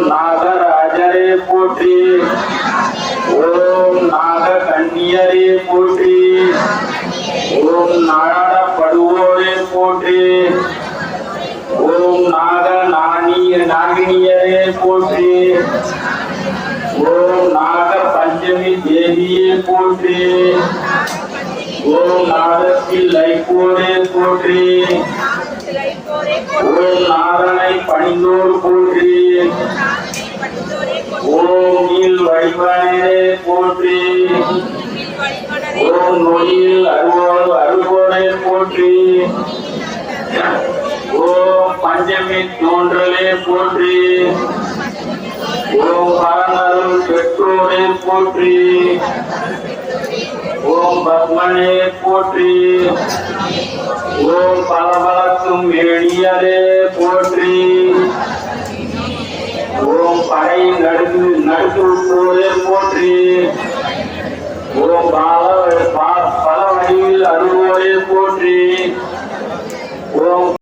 ஓம் நாகராஜரே போற்றி. ஓம் நாக கண்ணியரே போற்றி. ஓம் நாடப்படுவோரே போற்றி. ஓம் நாக நாணிய நாகினியரே போற்றி. ஓம் நாக பஞ்சமி தேவியே போற்றி. ஓம் நாகத்தில் லைப்போரே போற்றி. ஓம் நாரணை பணிந்தோர் போற்றி. ஓம் நீல் வழிபனரே போற்றி ஓம் நொடியில் அருவோர் அருவோரே போற்றி ஓம் பஞ்சமி தோன்றலே போற்றி ஓம் பரநருள் பெற்றோரே போற்றி ஓம் பத்மனே போற்றி ஓம் பலபலக்கும் படை படை நடுக்கு நடுக்குள்ளோரே போற்றி.